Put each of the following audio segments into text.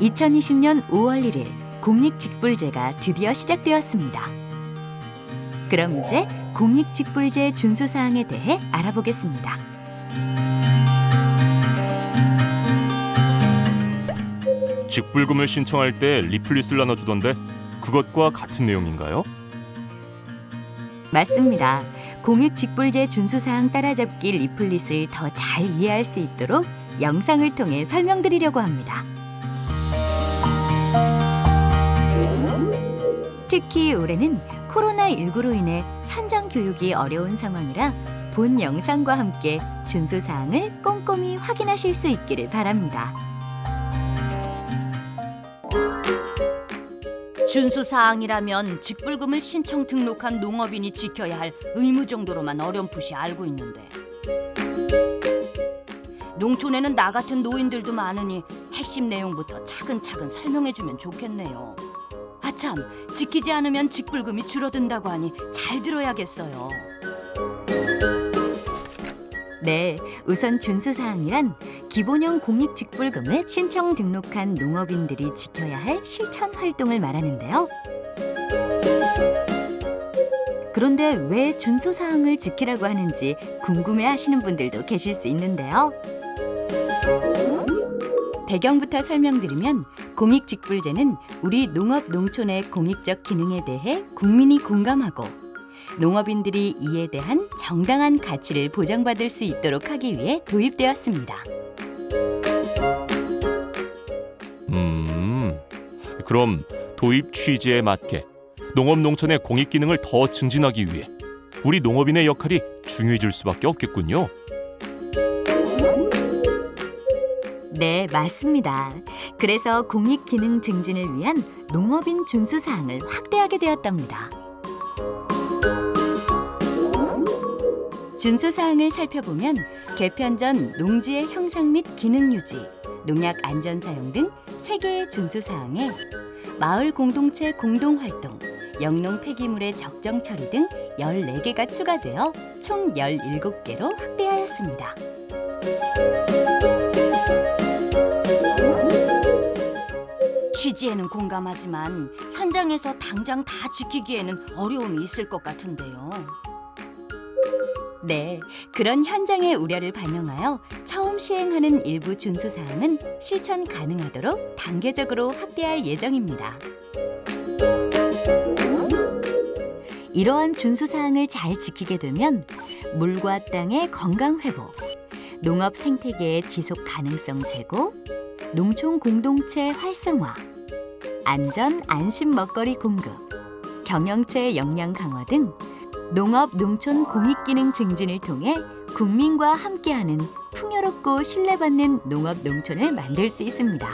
2020년 5월 1일 공익직불제가 드디어 시작되었습니다. 그럼 이제 공익직불제 준수 사항에 대해 알아보겠습니다. 직불금을 신청할 때 리플릿을 나눠주던데 그것과 같은 내용인가요? 맞습니다. 공익직불제 준수 사항 따라잡기 리플릿을 더 잘 이해할 수 있도록 영상을 통해 설명드리려고 합니다. 특히 올해는 코로나19로 인해 현장 교육이 어려운 상황이라 본 영상과 함께 준수 사항을 꼼꼼히 확인하실 수 있기를 바랍니다. 준수 사항이라면 직불금을 신청 등록한 농업인이 지켜야 할 의무 정도로만 어렴풋이 알고 있는데 농촌에는 나 같은 노인들도 많으니 핵심 내용부터 차근차근 설명해주면 좋겠네요. 아참 지키지 않으면 직불금이 줄어든다고 하니 잘 들어야겠어요. 네, 우선 준수 사항이란 기본형 공익 직불금을 신청 등록한 농업인들이 지켜야 할 실천 활동을 말하는데요. 그런데 왜 준수 사항을 지키라고 하는지 궁금해 하시는 분들도 계실 수 있는데요. 배경부터 설명드리면 공익 직불제는 우리 농업 농촌의 공익적 기능에 대해 국민이 공감하고 농업인들이 이에 대한 정당한 가치를 보장받을 수 있도록 하기 위해 도입되었습니다. 음, 그럼 도입 취지에 맞게 농업 농촌의 공익 기능을 더 증진하기 위해 우리 농업인의 역할이 중요해질 수밖에 없겠군요. 네, 맞습니다. 그래서 공익 기능 증진을 위한 농업인 준수 사항을 확대하게 되었답니다. 준수 사항을 살펴보면 개편 전 농지의 형상 및 기능 유지, 농약 안전 사용 등 세개의 준수 사항에 마을 공동체 공동 활동, 영농 폐기물의 적정 처리 등 14개가 추가되어 총 17개로 확대하였습니다. 취지에는 공감하지만 현장에서 당장 다 지키기에는 어려움이 있을 것 같은데요. 네, 그런 현장의 우려를 반영하여 처음 시행하는 일부 준수 사항은 실천 가능하도록 단계적으로 확대할 예정입니다. 이러한 준수 사항을 잘 지키게 되면 물과 땅의 건강 회복, 농업 생태계의 지속 가능성 제고, 농촌 공동체 활성화, 안전 안심 먹거리 공급, 경영체 역량 강화 등 농업 농촌 공익 기능 증진을 통해 국민과 함께하는 풍요롭고 신뢰받는 농업 농촌을 만들 수 있습니다.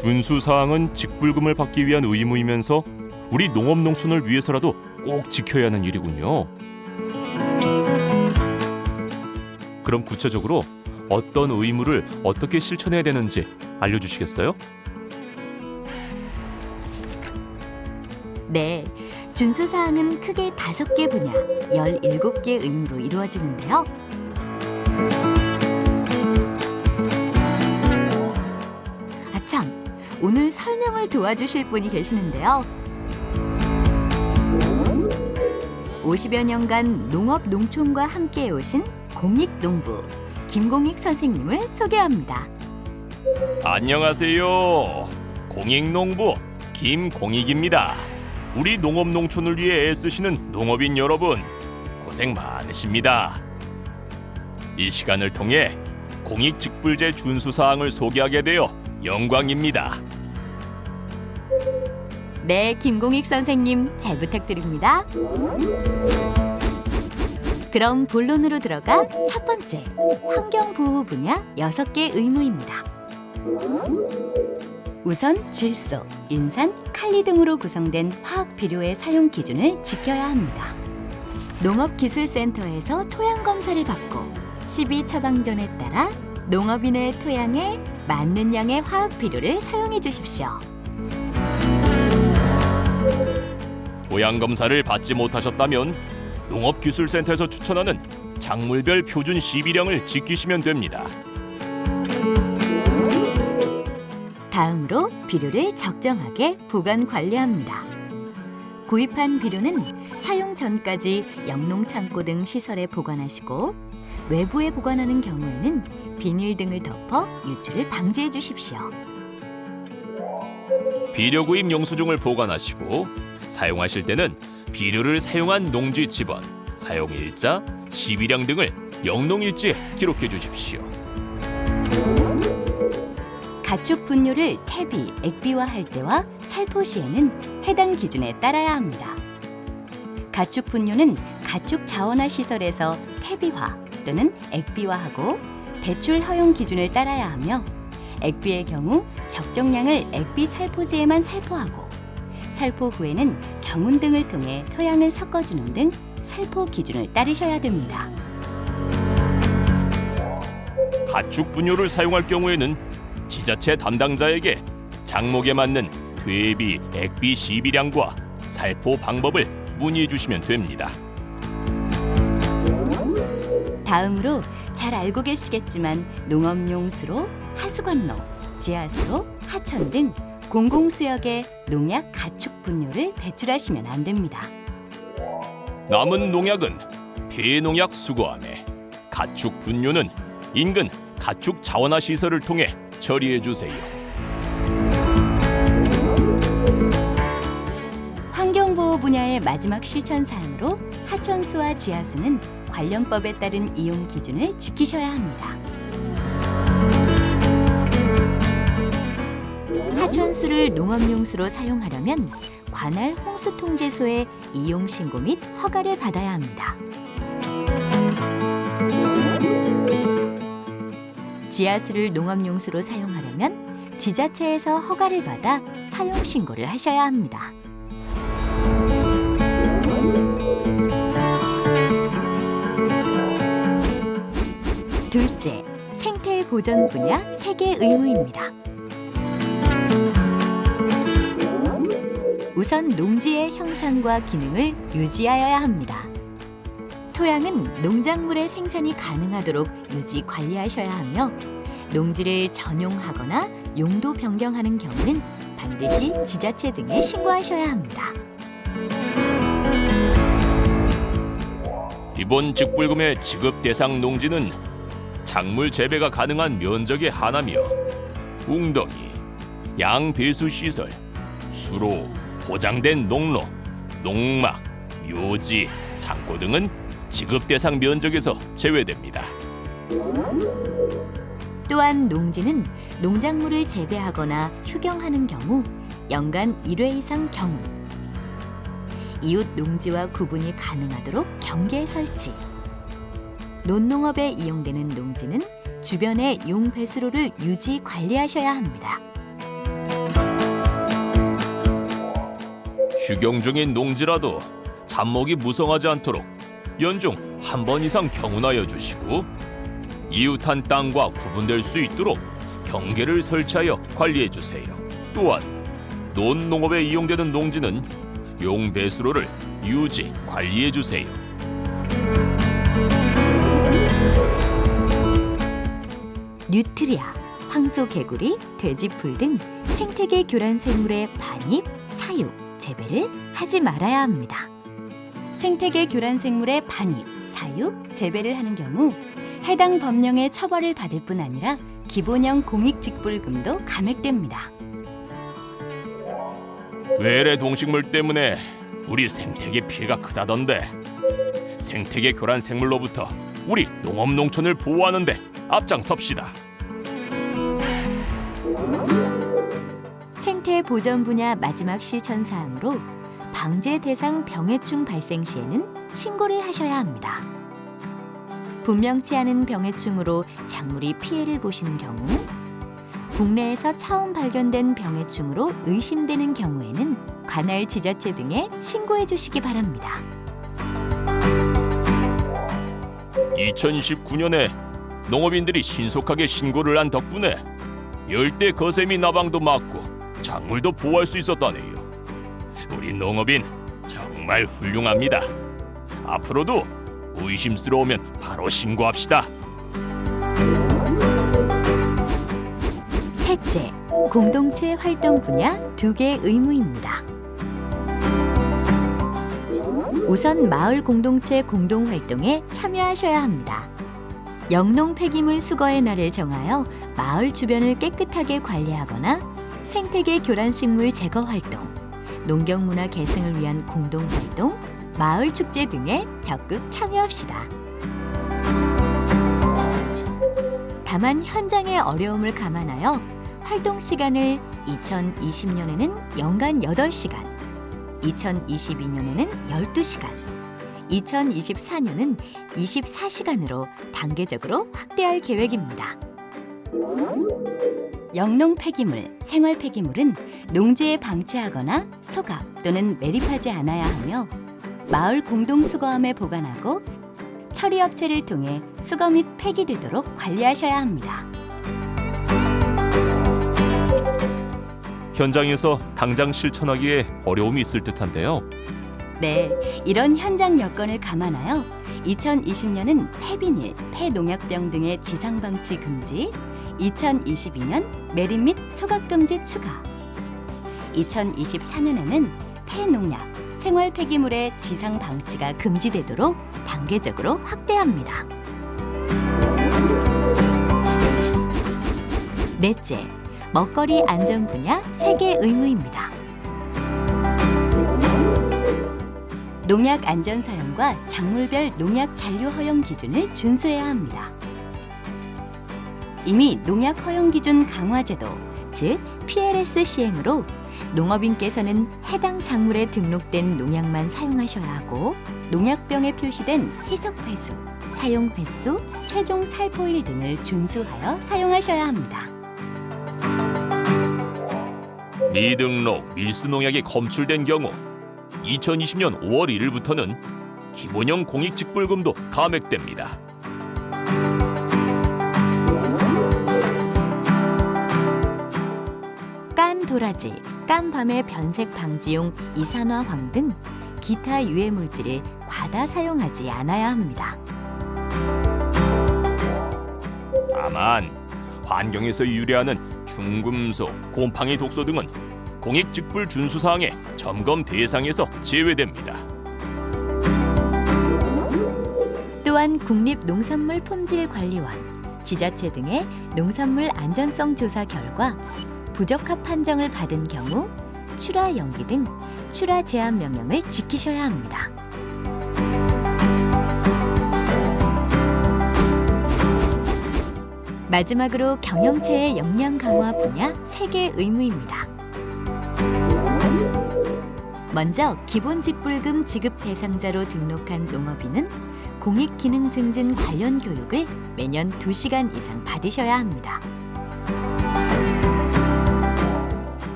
준수 사항은 직불금을 받기 위한 의무이면서 우리 농업 농촌을 위해서라도 꼭 지켜야 하는 일이군요. 그럼 구체적으로 어떤 의무를 어떻게 실천해야 되는지 알려주시겠어요? 네, 준수 사항은 크게 다섯 개 분야, 17개 의무로 이루어지는데요. 아참, 오늘 설명을 도와주실 분이 계시는데요. 50여 년간 농업 농촌과 함께 오신 공익농부 김공익 선생님을 소개합니다. 안녕하세요. 공익농부 김공익입니다. 우리 농업 농촌을 위해 애쓰시는 농업인 여러분 고생 많으십니다. 이 시간을 통해 공익직불제 준수 사항을 소개하게 되어 영광입니다. 네, 김공익 선생님 잘 부탁드립니다. 그럼 본론으로 들어가 첫 번째 환경 보호 분야 여섯 개 의무입니다. 우선 질소, 인산, 칼리 등으로 구성된 화학 비료의 사용 기준을 지켜야 합니다. 농업기술센터에서 토양 검사를 받고 12 처방전에 따라 농업인의 토양에 맞는 양의 화학 비료를 사용해 주십시오. 토양 검사를 받지 못하셨다면 농업기술센터에서 추천하는 작물별 표준 시비량을 지키시면 됩니다. 다음으로 비료를 적정하게 보관 관리합니다. 구입한 비료는 사용 전까지 영농 창고 등 시설에 보관하시고 외부에 보관하는 경우에는 비닐 등을 덮어 유출을 방지해 주십시오. 비료 구입 영수증을 보관하시고 사용하실 때는 비료를 사용한 농지 지번, 사용 일자, 시비량 등을 영농일지에 기록해 주십시오. 가축 분뇨를 퇴비, 액비화할 때와 살포 시에는 해당 기준에 따라야 합니다. 가축 분뇨는 가축 자원화 시설에서 퇴비화 또는 액비화하고 배출 허용 기준을 따라야 하며 액비의 경우 적정량을 액비 살포제에만 살포하고 살포 후에는 경운 등을 통해 토양을 섞어주는 등 살포 기준을 따르셔야 됩니다. 가축 분뇨를 사용할 경우에는 지자체 담당자에게 장목에 맞는 퇴비, 액비 시비량과 살포 방법을 문의해 주시면 됩니다. 다음으로 잘 알고 계시겠지만 농업용 수로 하수관로, 지하수로 하천 등 공공수역에 농약 가축 분뇨를 배출하시면 안 됩니다. 남은 농약은 폐농약 수거함에 가축 분뇨는 인근 가축 자원화 시설을 통해 처리해 주세요. 환경보호 분야의 마지막 실천 사항으로 하천수와 지하수는 관련법에 따른 이용 기준을 지키셔야 합니다. 하천수를 농업용수로 사용하려면 관할 홍수통제소에 이용 신고 및 허가를 받아야 합니다. 지하수를 농업용수로 사용하려면 지자체에서 허가를 받아 사용 신고를 하셔야 합니다. 둘째, 생태 보전 분야 세계 의무입니다. 우선 농지의 형상과 기능을 유지하여야 합니다. 토양은 농작물의 생산이 가능하도록 유지 관리하셔야 하며 농지를 전용하거나 용도 변경하는 경우는 반드시 지자체 등에 신고하셔야 합니다. 이번 직불금의 지급 대상 농지는 작물 재배가 가능한 면적에 한하며 웅덩이, 양 배수 시설, 수로, 포장된 농로, 농막, 묘지, 창고 등은 지급 대상 면적에서 제외됩니다. 또한 농지는 농작물을 재배하거나 휴경하는 경우 연간 1회 이상 경우 이웃 농지와 구분이 가능하도록 경계 설치 논농업에 이용되는 농지는 주변의 용 배수로를 유지 관리하셔야 합니다. 휴경 중인 농지라도 잡목이 무성하지 않도록 연중 한 번 이상 경운하여 주시고 이웃한 땅과 구분될 수 있도록 경계를 설치하여 관리해 주세요. 또한 논농업에 이용되는 농지는 용 배수로를 유지 관리해 주세요. 뉴트리아, 황소 개구리, 돼지풀 등 생태계 교란 생물의 반입, 재배를 하지 말아야 합니다. 생태계 교란 생물의 반입, 사육, 재배를 하는 경우 해당 법령의 처벌을 받을 뿐 아니라 기본형 공익직불금도 감액됩니다. 외래 동식물 때문에 우리 생태계 피해가 크다던데 생태계 교란 생물로부터 우리 농업 농촌을 보호하는데 앞장섭시다. 보전 분야 마지막 실천 사항으로 방제 대상 병해충 발생 시에는 신고를 하셔야 합니다. 분명치 않은 병해충으로 작물이 피해를 보신 경우, 국내에서 처음 발견된 병해충으로 의심되는 경우에는 관할 지자체 등에 신고해 주시기 바랍니다. 2019년에 농업인들이 신속하게 신고를 한 덕분에 열대 거세미 나방도 막고 작물도 보호할 수 있었다네요. 우리 농업인 정말 훌륭합니다. 앞으로도 의심스러우면 바로 신고합시다. 셋째, 공동체 활동 분야 두 개 의무입니다. 우선 마을 공동체 공동 활동에 참여하셔야 합니다. 영농 폐기물 수거의 날을 정하여 마을 주변을 깨끗하게 관리하거나 생태계 교란 식물 제거 활동, 농경 문화 계승을 위한 공동 활동, 마을 축제 등에 적극 참여합시다. 다만 현장의 어려움을 감안하여 활동 시간을 2020년에는 연간 8시간, 2022년에는 12시간, 2024년은 24시간으로 단계적으로 확대할 계획입니다. 영농 폐기물, 생활 폐기물은 농지에 방치하거나 소각 또는 매립하지 않아야 하며 마을 공동 수거함에 보관하고 처리 업체를 통해 수거 및 폐기되도록 관리하셔야 합니다. 현장에서 당장 실천하기에 어려움이 있을 듯한데요. 네, 이런 현장 여건을 감안하여 2020년은 폐비닐, 폐농약병 등의 지상 방치 금지, 2022년 매립 및 소각 금지 추가, 2024년에는 폐농약, 생활 폐기물의 지상 방치가 금지되도록 단계적으로 확대합니다. 넷째, 먹거리 안전 분야 세계 의무입니다. 농약 안전 사용과 작물별 농약 잔류 허용 기준을 준수해야 합니다. 이미 농약 허용 기준 강화 제도, 즉 PLS 시행으로 농업인께서는 해당 작물에 등록된 농약만 사용하셔야 하고 농약병에 표시된 희석 회수, 사용 횟수, 최종 살포일 등을 준수하여 사용하셔야 합니다. 미등록 밀수 농약이 검출된 경우 2020년 5월 1일부터는 기본형 공익 직불금도 감액됩니다. 도라지, 깐 밤의 변색 방지용 이산화황 등 기타 유해 물질을 과다 사용하지 않아야 합니다. 다만 환경에서 유래하는 중금속, 곰팡이 독소 등은 공익 직불 준수 사항의 점검 대상에서 제외됩니다. 또한 국립농산물품질관리원, 지자체 등의 농산물 안전성 조사 결과 부적합 판정을 받은 경우 출하 연기 등 출하 제한 명령을 지키셔야 합니다. 마지막으로 경영체의 역량 강화 분야 세 개 의무입니다. 먼저 기본 직불금 지급 대상자로 등록한 농업인은 공익 기능 증진 관련 교육을 매년 2시간 이상 받으셔야 합니다.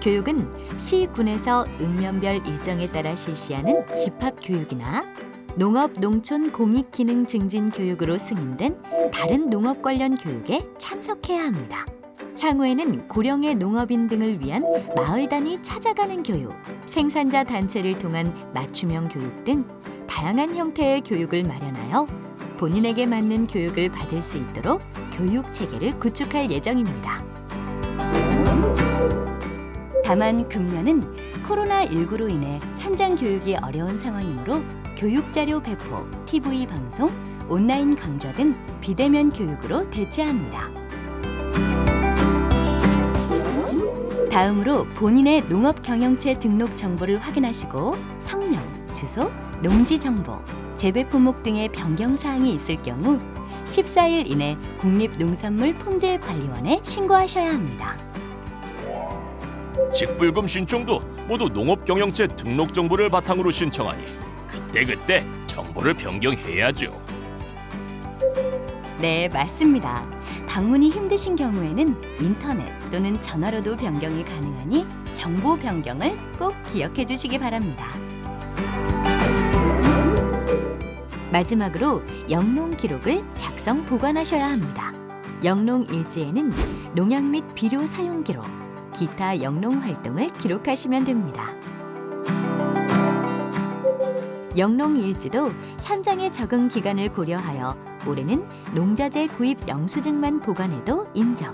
교육은 시군에서 읍면별 일정에 따라 실시하는 집합 교육이나 농업 농촌 공익 기능 증진 교육으로 승인된 다른 농업 관련 교육에 참석해야 합니다. 향후에는 고령의 농업인 등을 위한 마을 단위 찾아가는 교육, 생산자 단체를 통한 맞춤형 교육 등 다양한 형태의 교육을 마련하여 본인에게 맞는 교육을 받을 수 있도록 교육 체계를 구축할 예정입니다. 다만 금년은 코로나19로 인해 현장 교육이 어려운 상황이므로 교육 자료 배포, TV 방송, 온라인 강좌 등 비대면 교육으로 대체합니다. 다음으로 본인의 농업 경영체 등록 정보를 확인하시고 성명, 주소, 농지 정보, 재배 품목 등의 변경 사항이 있을 경우 14일 이내 국립농산물품질관리원에 신고하셔야 합니다. 직불금 신청도 모두 농업 경영체 등록 정보를 바탕으로 신청하니 그때그때 정보를 변경해야죠. 네, 맞습니다. 방문이 힘드신 경우에는 인터넷 또는 전화로도 변경이 가능하니 정보 변경을 꼭 기억해 주시기 바랍니다. 마지막으로 영농 기록을 작성 보관하셔야 합니다. 영농 일지에는 농약 및 비료 사용 기록, 기타 영농 활동을 기록하시면 됩니다. 영농 일지도 현장의 적응 기간을 고려하여 올해는 농자재 구입 영수증만 보관해도 인정.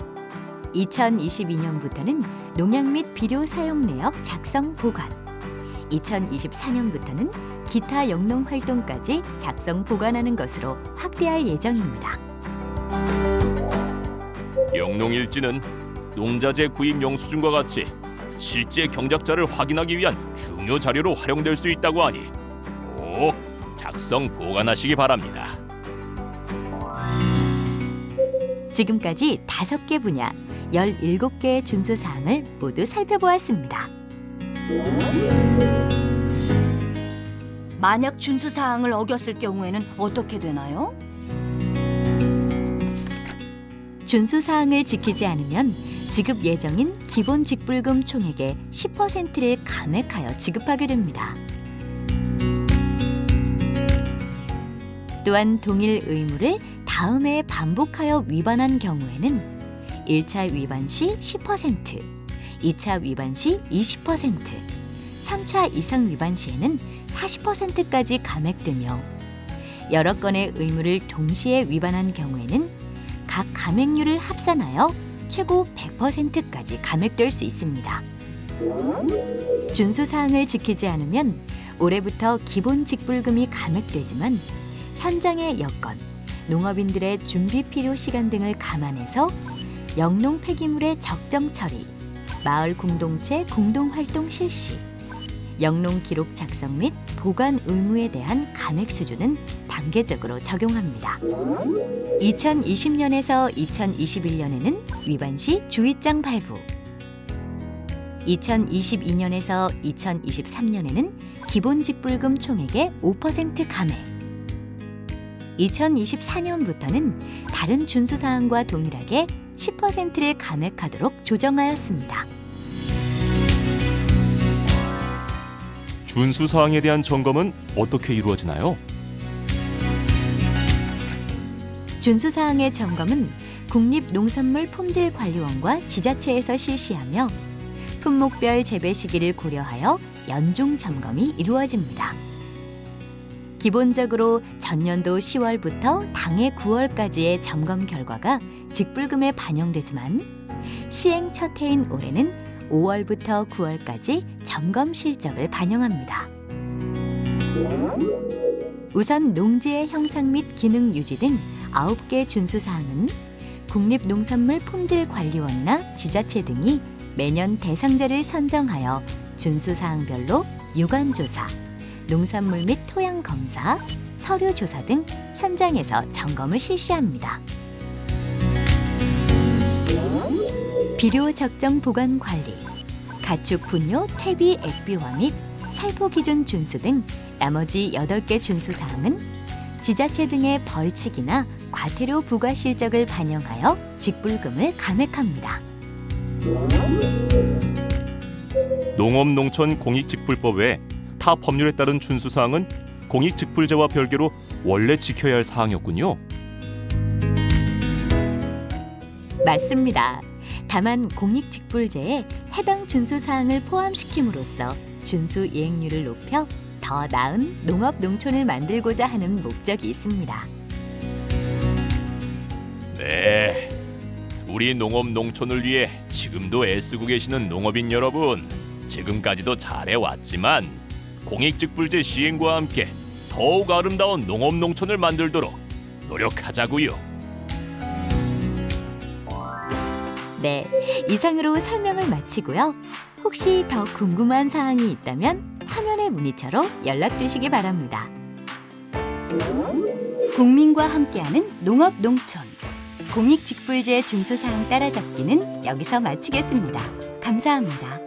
2022년부터는 농약 및 비료 사용 내역 작성 보관. 2024년부터는 기타 영농 활동까지 작성 보관하는 것으로 확대할 예정입니다. 영농일지는 농자재 구입 영수증과 같이 실제 경작자를 확인하기 위한 중요 자료로 활용될 수 있다고 하니 꼭 작성 보관하시기 바랍니다. 지금까지 다섯 개 분야 17개의 준수 사항을 모두 살펴보았습니다. 만약 준수 사항을 어겼을 경우에는 어떻게 되나요? 준수 사항을 지키지 않으면 지급 예정인 기본 직불금 총액의 10%를 감액하여 지급하게 됩니다. 또한 동일 의무를 다음 해에 반복하여 위반한 경우에는 1차 위반 시 10%, 2차 위반 시 20%, 3차 이상 위반 시에는 40%까지 감액되며 여러 건의 의무를 동시에 위반한 경우에는 각 감액률을 합산하여 최고 100%까지 감액될 수 있습니다. 준수 사항을 지키지 않으면 올해부터 기본 직불금이 감액되지만 현장의 여건, 농업인들의 준비 필요 시간 등을 감안해서 영농 폐기물의 적정 처리, 마을 공동체 공동 활동 실시, 영농 기록 작성 및 보관 의무에 대한 감액 수준은 단계적으로 적용합니다. 2020년에서 2021년에는 위반 시 주의장 발부. 2022년에서 2023년에는 기본 직불금 총액의 5% 감액. 2024년부터는 다른 준수 사항과 동일하게 10%를 감액하도록 조정하였습니다. 준수 사항에 대한 점검은 어떻게 이루어지나요? 준수 사항의 점검은 국립농산물품질관리원과 지자체에서 실시하며 품목별 재배 시기를 고려하여 연중 점검이 이루어집니다. 기본적으로 전년도 10월부터 당해 9월까지의 점검 결과가 직불금에 반영되지만 시행 첫 해인 올해는 5월부터 9월까지 점검 실적을 반영합니다. 우선 농지의 형상 및 기능 유지 등 9개 준수 사항은 국립농산물 품질관리원이나 지자체 등이 매년 대상자를 선정하여 준수 사항별로 유관 조사, 농산물 및 토양 검사, 서류 조사 등 현장에서 점검을 실시합니다. 비료 적정 보관 관리, 가축 분뇨 퇴비 액비화 및 살포 기준 준수 등 나머지 8개 준수 사항은 지자체 등의 벌칙이나 과태료 부과 실적을 반영하여 직불금을 감액합니다. 농업농촌 공익직불법 외타 법률에 따른 준수 사항은 공익직불제와 별개로 원래 지켜야 할 사항이었군요. 맞습니다. 다만 공익직불제에 해당 준수 사항을 포함시킴으로써 준수 이행률을 높여 더 나은 농업 농촌을 만들고자 하는 목적이 있습니다. 네. 우리 농업 농촌을 위해 지금도 애쓰고 계시는 농업인 여러분, 지금까지도 잘해왔지만 공익직불제 시행과 함께 더욱 아름다운 농업 농촌을 만들도록 노력하자고요. 네, 이상으로 설명을 마치고요. 혹시 더 궁금한 사항이 있다면 화면의 문의처로 연락 주시기 바랍니다. 국민과 함께하는 농업 농촌 공익직불제 준수 사항 따라잡기는 여기서 마치겠습니다. 감사합니다.